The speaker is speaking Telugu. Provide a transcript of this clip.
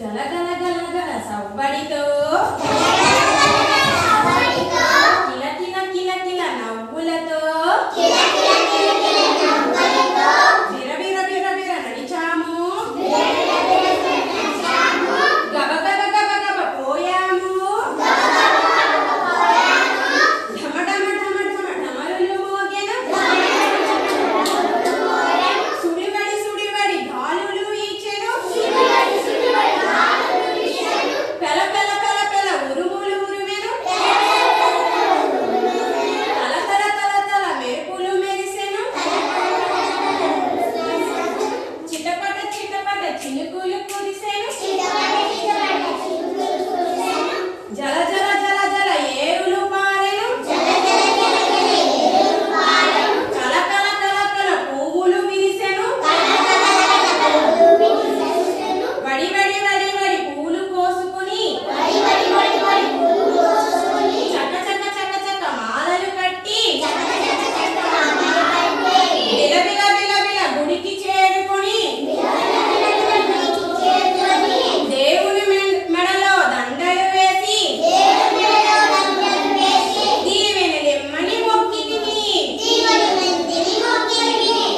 గలగల గలగల సవ్వడితో. కిలకిల కిలకిల నవ్వులతో.